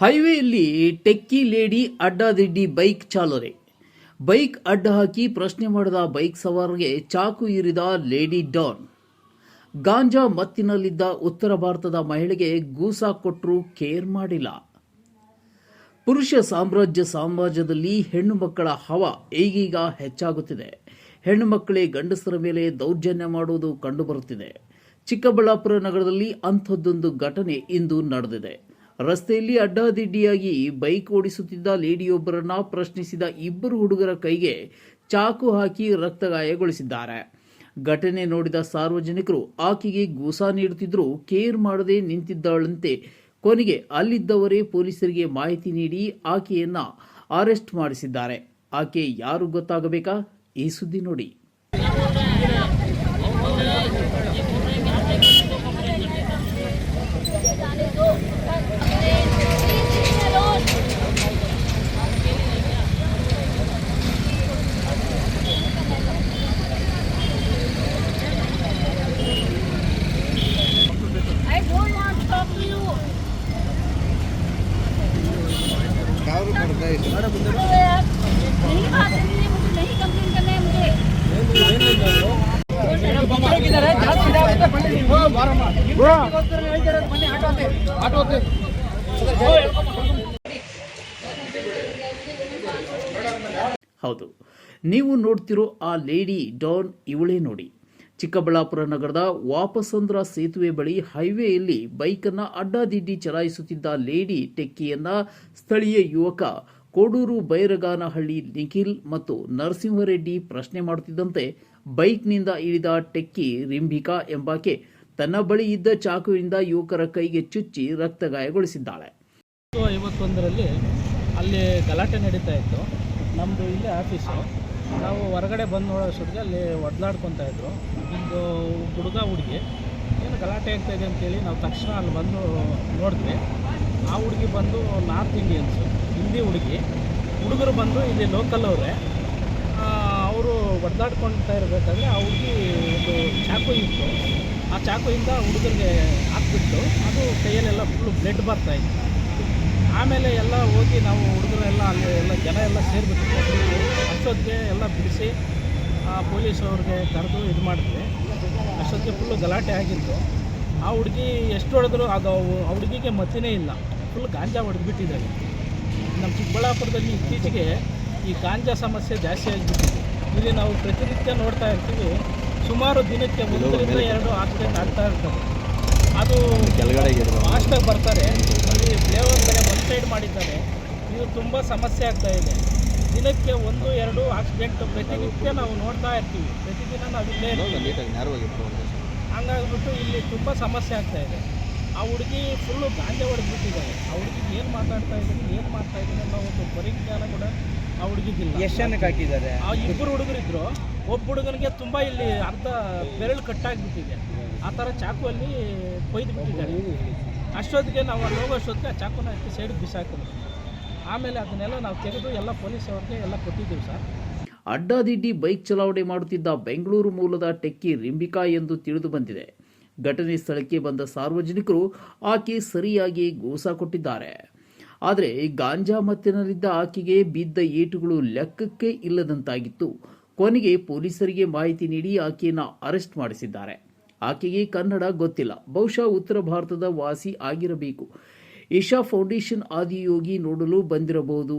ಹೈವೇಯಲ್ಲಿ techie lady ಅಡ್ಡಾದಿಡ್ಡಿ bike ಚಾಲನೆ. Bike ಅಡ್ಡ ಹಾಕಿ ಪ್ರಶ್ನೆ ಮಾಡಿದ ಬೈಕ್ ಸವಾರರಿಗೆ ಚಾಕು ಇರಿದ ಲೇಡಿ ಡಾನ್. ಗಾಂಜಾ ಮತ್ತಿನಲ್ಲಿದ್ದ ಉತ್ತರ ಭಾರತದ ಮಹಿಳೆಗೆ ಗೂಸಾ ಕೊಟ್ಟರು ಕೇರ್ ಮಾಡಿಲ್ಲ. ಪುರುಷ ಸಾಮ್ರಾಜ್ಯ ಸಮಾಜದಲ್ಲಿ ಹೆಣ್ಣು ಮಕ್ಕಳ ಹವ ಈಗೀಗ ಹೆಚ್ಚಾಗುತ್ತಿದೆ. ಹೆಣ್ಣು ಮಕ್ಕಳೇ ಗಂಡಸರ ಮೇಲೆ ದೌರ್ಜನ್ಯ ಮಾಡುವುದು ಕಂಡುಬರುತ್ತಿದೆ. ಚಿಕ್ಕಬಳ್ಳಾಪುರ ನಗರದಲ್ಲಿ ಅಂಥದ್ದೊಂದು ಘಟನೆ ಇಂದು ನಡೆದಿದೆ. ರಸ್ತೆಯಲ್ಲಿ ಅಡ್ಡಾದಿಡ್ಡಿಯಾಗಿ ಬೈಕ್ ಓಡಿಸುತ್ತಿದ್ದ ಲೇಡಿಯೊಬ್ಬರನ್ನ ಪ್ರಶ್ನಿಸಿದ ಇಬ್ಬರು ಹುಡುಗರ ಕೈಗೆ ಚಾಕು ಹಾಕಿ ರಕ್ತಗಾಯಗೊಳಿಸಿದ್ದಾರೆ ಘಟನೆ ನೋಡಿದ ಸಾರ್ವಜನಿಕರು ಆಕೆಗೆ ಗೂಸಾ ನೀಡುತ್ತಿದ್ದರೂ. ಕೇರ್ ಮಾಡದೆ ನಿಂತಿದ್ದಾಳಂತೆ ಕೊನೆಗೆ ಅಲ್ಲಿದ್ದವರೇ ಪೊಲೀಸರಿಗೆ ಮಾಹಿತಿ ನೀಡಿ ಆಕೆಯನ್ನ ಅರೆಸ್ಟ್ ಮಾಡಿಸಿದ್ದಾರೆ. ಆಕೆ ಯಾರು ಗೊತ್ತಾಗಬೇಕಾ? ಈ ಸುದ್ದಿ ನೋಡಿ. दारू पड़ता है इसमें। चलो यार, नहीं बात करनी है मुझे नहीं कंप्लेन करना है मुझे ಹೌದು ನೀವು ನೋಡ್ತಿರೋ ಆ ಲೇಡಿ ಡಾನ್ ಇವಳೇ ನೋಡಿ ಚಿಕ್ಕಬಳ್ಳಾಪುರ ನಗರದ ವಾಪಸಂದ್ರ ಸೇತುವೆ ಬಳಿ ಹೈವೇಯಲ್ಲಿ ಬೈಕನ್ನ ಅಡ್ಡಾದಿಡ್ಡಿ ಚಲಾಯಿಸುತ್ತಿದ್ದ ಲೇಡಿ ಟೆಕ್ಕಿಯನ್ನ ಸ್ಥಳೀಯ ಯುವಕ ಕೋಡೂರು ಬೈರಗಾನಹಳ್ಳಿ ನಿಖಿಲ್ ಮತ್ತು ನರಸಿಂಹರೆಡ್ಡಿ ಪ್ರಶ್ನೆ ಮಾಡುತ್ತಿದ್ದಂತೆ ಬೈಕ್ನಿಂದ ಇಳಿದ ಟೆಕ್ಕಿ ರಿಂಬಿಕಾ ಎಂಬಾಕೆ ತನ್ನ ಬಳಿ ಇದ್ದ ಚಾಕುವಿನಿಂದ ಯುವಕರ ಕೈಗೆ ಚುಚ್ಚಿ ರಕ್ತಗಾಯಗೊಳಿಸಿದ್ದಾಳೆ. ಸೊ ಐವತ್ತೊಂದರಲ್ಲಿ ಅಲ್ಲಿ ಗಲಾಟೆ ನಡೀತಾ ಇತ್ತು. ನಮ್ಮದು ಇಲ್ಲೇ ಆಫೀಸು ನಾವು ಹೊರಗಡೆ ಬಂದು ನೋಡೋಷ್ಟೊತ್ತಿಗೆ ಅಲ್ಲಿ ಒಡ್ಲಾಡ್ಕೊತಾ ಇದ್ರು. ಒಂದು ಹುಡುಗ ಹುಡುಗಿ. ಏನು ಗಲಾಟೆ ಆಗ್ತಾ ಇದೆ ಅಂತೇಳಿ ನಾವು ತಕ್ಷಣ ಅಲ್ಲಿ ಬಂದು ನೋಡಿದ್ವಿ. ಆ ಹುಡುಗಿ ಬಂದು ನಾರ್ತ್ ಇಂಡಿಯನ್ಸು, ಹಿಂದಿ ಹುಡುಗಿ. ಹುಡುಗರು ಬಂದು ಇಲ್ಲಿ ಲೋಕಲ್ ಅವರೇ. ಅವರು ಒಡೆದಾಡ್ಕೊಳ್ತಾ ಇರಬೇಕಾದ್ರೆ ಆ ಹುಡುಗಿ ಒಂದು ಚಾಕು ಇತ್ತು. ಆ ಚಾಕುಯಿಂದ ಹುಡುಗರಿಗೆ ಹಾಕ್ಬಿಟ್ಟು ಅದು ಕೈಯಲ್ಲೆಲ್ಲ ಫುಲ್ಲು ಬ್ಲಡ್ ಬರ್ತಾ ಇತ್ತು. ಆಮೇಲೆ ಎಲ್ಲ ಹೋಗಿ ನಾವು ಹುಡುಗರೆಲ್ಲ ಅಲ್ಲಿ ಎಲ್ಲ ಜನ ಎಲ್ಲ ಸೇರಿಬಿಟ್ಟು ಅಷ್ಟೊತ್ತಿಗೆ ಎಲ್ಲ ಬಿಡಿಸಿ ಪೊಲೀಸ್ ಅವ್ರಿಗೆ ಕರೆದು ಇದು ಮಾಡಿದ್ವಿ. ಅಷ್ಟೊತ್ತಿಗೆ ಫುಲ್ಲು ಗಲಾಟೆ ಆಗಿತ್ತು. ಆ ಹುಡುಗಿ ಎಷ್ಟು ಹೊಡೆದ್ರು ಅದು ಆ ಹುಡುಗಿಗೆ ಮತಿನೇ ಇಲ್ಲ. ಫುಲ್ ಗಾಂಜಾ ಹೊಡೆದ್ಬಿಟ್ಟಿದ್ದಾರೆ ನಮ್ಮ ಚಿಕ್ಕಬಳ್ಳಾಪುರದಲ್ಲಿ ಇತ್ತೀಚೆಗೆ ಈ ಗಾಂಜಾ ಸಮಸ್ಯೆ ಜಾಸ್ತಿ ಆಗಿಬಿಟ್ಟಿದೆ. ಇಲ್ಲಿ ನಾವು ಪ್ರತಿನಿತ್ಯ ನೋಡ್ತಾ ಇರ್ತೀವಿ. ಸುಮಾರು ದಿನಕ್ಕೆ ಒಂದರಿಂದ ಎರಡು ಆಕ್ಸಿಡೆಂಟ್ ಆಗ್ತಾ ಇರ್ತವೆ ಅದು ಫಾಸ್ಟಾಗಿ ಬರ್ತಾರೆ. ಅಲ್ಲಿ ಫ್ಲೇವರ್ ಕಡೆ ಒನ್ ಸೈಡ್ ಮಾಡಿದ್ದಾರೆ. ಇದು ತುಂಬ ಸಮಸ್ಯೆ ಆಗ್ತಾ ಇದೆ. ದಿನಕ್ಕೆ ಒಂದು ಎರಡು ಆಕ್ಸಿಡೆಂಟ್ ಪ್ರತಿನಿತ್ಯ ನಾವು ನೋಡ್ತಾ ಇರ್ತೀವಿ. ಪ್ರತಿದಿನ ನಾವು ಇಲ್ಲೇ ಇರ್ತೀವಿ. ಹಂಗಾಗ್ಬಿಟ್ಟು ಇಲ್ಲಿ ತುಂಬ ಸಮಸ್ಯೆ ಆಗ್ತಾ ಇದೆ. ಆ ಹುಡುಗಿ ಫುಲ್ಲು ಗಾಂಜೆ ಹೊಡೆದ್ಬಿಟ್ಟಿದ್ದಾರೆ ಆ ಹುಡುಗಿಗೆ ಏನು ಮಾತಾಡ್ತಾ ಇದ್ದೀನಿ ಏನು ಮಾಡ್ತಾ ಇದ್ದೀನಿ ಅನ್ನೋ ಒಂದು ಪರಿಜ್ಞಾನ ಕೂಡ ಆ ಹುಡುಗಿಗಿಲ್ಲ ಎಷ್ಟು ಜನಕ್ಕೆ ಹಾಕಿದ್ದಾರೆ? ಆ ಇಬ್ಬರು ಹುಡುಗರಿದ್ರು. ಒಬ್ಬ ಹುಡುಗನಿಗೆ ತುಂಬ ಇಲ್ಲಿ ಅರ್ಧ ಬೆರಳು ಕಟ್ಟಾಗ್ಬಿಟ್ಟಿದೆ. ಆ ಥರ ಚಾಕುವಲ್ಲಿ ಕೊಯ್ದು ಬಿಟ್ಟಿದ್ದಾರೆ ಅಷ್ಟೊತ್ತಿಗೆ ನಾವು ಅಲ್ಲಿ ಹೋಗೋಷ್ಟೊತ್ತಿಗೆ ಆ ಚಾಕುನ ಅಷ್ಟು ಸೈಡಿಗೆ ಬಿಸಾಕಿದ್ರು ಆಮೇಲೆ ಅದನ್ನೆಲ್ಲ ನಾವು ತೆಗೆದು ಎಲ್ಲ ಪೊಲೀಸ್ ಅವ್ರಿಗೆ ಎಲ್ಲ ಕೊಟ್ಟಿದ್ದೀವಿ ಸರ್. ಅಡ್ಡಾದಿಡ್ಡಿ ಬೈಕ್ ಚಲಾವಣೆ ಮಾಡುತ್ತಿದ್ದ ಬೆಂಗಳೂರು ಮೂಲದ ಟೆಕ್ಕಿ ರಿಂಬಿಕಾ ಎಂದು ತಿಳಿದು ಬಂದಿದೆ. ಘಟನೆ ಸ್ಥಳಕ್ಕೆ ಬಂದ ಸಾರ್ವಜನಿಕರು ಆಕೆ ಸರಿಯಾಗಿ ಗೋಸಾ ಕೊಟ್ಟಿದ್ದಾರೆ. ಆದರೆ ಗಾಂಜಾ ಮತ್ತಿನಲ್ಲಿದ್ದ ಆಕೆಗೆ ಬಿದ್ದ ಏಟುಗಳು ಲೆಕ್ಕಕ್ಕೆ ಇಲ್ಲದಂತಾಗಿತ್ತು. ಕೊನೆಗೆ ಪೊಲೀಸರಿಗೆ ಮಾಹಿತಿ ನೀಡಿ ಆಕೆಯನ್ನು ಅರೆಸ್ಟ್ ಮಾಡಿಸಿದ್ದಾರೆ. ಆಕೆಗೆ ಕನ್ನಡ ಗೊತ್ತಿಲ್ಲ. ಬಹುಶಃ ಉತ್ತರ ಭಾರತದ ವಾಸಿ ಆಗಿರಬೇಕು. ಇಶಾ ಫೌಂಡೇಶನ್ ಆದಿಯೋಗಿ ನೋಡಲು ಬಂದಿರಬಹುದು.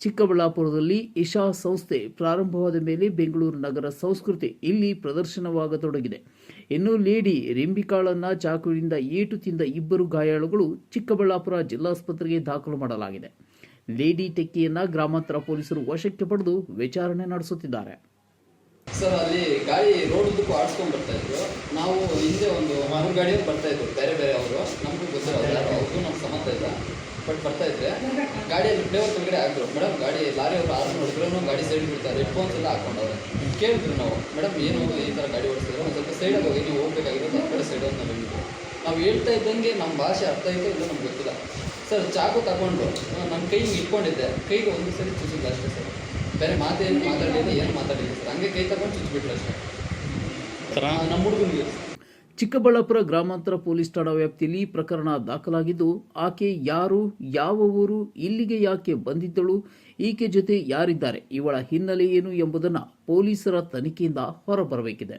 ಚಿಕ್ಕಬಳ್ಳಾಪುರದಲ್ಲಿ ಇಶಾ ಸಂಸ್ಥೆ ಪ್ರಾರಂಭವಾದ ಮೇಲೆ ಬೆಂಗಳೂರು ನಗರ ಸಂಸ್ಕೃತಿ ಇಲ್ಲಿ ಪ್ರದರ್ಶನವಾಗತೊಡಗಿದೆ. ಇನ್ನು ಲೇಡಿ ರಿಂಬಿಕಾಳನ್ನ ಚಾಕುವಿನಿಂದ ಏಟು ತಿಂದ ಇಬ್ಬರು ಗಾಯಾಳುಗಳು ಚಿಕ್ಕಬಳ್ಳಾಪುರ ಜಿಲ್ಲಾಸ್ಪತ್ರೆಗೆ ದಾಖಲು ಮಾಡಲಾಗಿದೆ. ಲೇಡಿ ಟೆಕ್ಕಿಯನ್ನ ಗ್ರಾಮಾಂತರ ಪೊಲೀಸರು ವಶಕ್ಕೆ ಪಡೆದು ವಿಚಾರಣೆ ನಡೆಸುತ್ತಿದ್ದಾರೆ. ಸರ್, ಅಲ್ಲಿ ಗಾಡಿ ರೋಡ್ ಆಡಿಸ್ಕೊಂಡು ಬರ್ತಾ ಇದ್ರು. ನಾವು ಹಿಂದೆ ಒಂದು ಗಾಡಿಯಲ್ಲಿ ಬರ್ತಾ ಇದ್ರು ಬೇರೆ ಅವರು ಗೊತ್ತಿರೋದು ಯಾರು ಅವ್ರಿಗೂ ನಮ್ಗೆ ಸಂಬಂಧ ಇಲ್ಲ ಬಟ್ ಬರ್ತಾ ಇದ್ರೆ ಗಾಡಿಯಲ್ಲಿ ಫ್ಲೇವರ್ ಕೆಳಗಡೆ ಆಗಿದ್ರು ಮೇಡಮ್ ಗಾಡಿ ಲಾರಿ ಅವರು ಆರು ನೋಡಿದ್ರು ಗಾಡಿ ಸೈಡ್ ಬಿಡ್ತಾರೆ. ಹೆಡ್ಫೋನ್ಸ್ ಎಲ್ಲ ಹಾಕೊಂಡವ್ರೆ ಕೇಳಿದ್ರು ನಾವು ಮೇಡಮ್ ಏನು ಈ ಥರ ಗಾಡಿ ಓಡಿಸಿದ್ರು ಒಂದು ಸ್ವಲ್ಪ ಸೈಡಾಗಿ ಹೋಗಿ ನೀವು ಹೋಗ್ಬೇಕಾಗಿರೋದು ಆ ಕಡೆ ಸೈಡ್ ಅಂತ ನಾವು ಹೇಳಿದ್ವಿ ನಾವು ಹೇಳ್ತಾ ಇದ್ದಂಗೆ ನಮ್ಮ ಭಾಷೆ ಅರ್ಥ ಆಯಿತು ಇಲ್ಲ ನಮ್ಗೆ ಗೊತ್ತಿಲ್ಲ. ಸರ್ ಚಾಕು ತಗೊಂಡು ನಮ್ಮ ಕೈಗೆ ಇಟ್ಕೊಂಡಿದ್ದೆ. ಕೈಗೆ ಒಂದು ಸರಿ ಚುಚ್ಚಿದ್ದೆ ಅಷ್ಟೇ ಸರ್. ಬೇರೆ ಮಾತೇನು ಮಾತಾಡಲಿಲ್ಲ ಏನು ಮಾತಾಡಲಿಲ್ಲ ಸರ್. ಹಂಗೆ ಕೈ ತಗೊಂಡು ಚುಚ್ಚಿಬಿಟ್ರೆ ಅಷ್ಟೇ. ನಮ್ಮ ಹುಡುಗನಿಗೆ ಚಿಕ್ಕಬಳ್ಳಾಪುರ ಗ್ರಾಮಾಂತರ ಪೊಲೀಸ್ ಠಾಣಾ ವ್ಯಾಪ್ತಿಯಲ್ಲಿ ಪ್ರಕರಣ ದಾಖಲಾಗಿದ್ದು, ಆಕೆ ಯಾರು, ಯಾವ ಊರು, ಇಲ್ಲಿಗೆ ಯಾಕೆ ಬಂದಿದ್ದಳು, ಈಕೆ ಜೊತೆ ಯಾರಿದ್ದಾರೆ, ಇವಳ ಹಿನ್ನೆಲೆ ಏನು ಎಂಬುದನ್ನು ಪೊಲೀಸರ ತನಿಖೆಯಿಂದ ಹೊರಬರಬೇಕಿದೆ.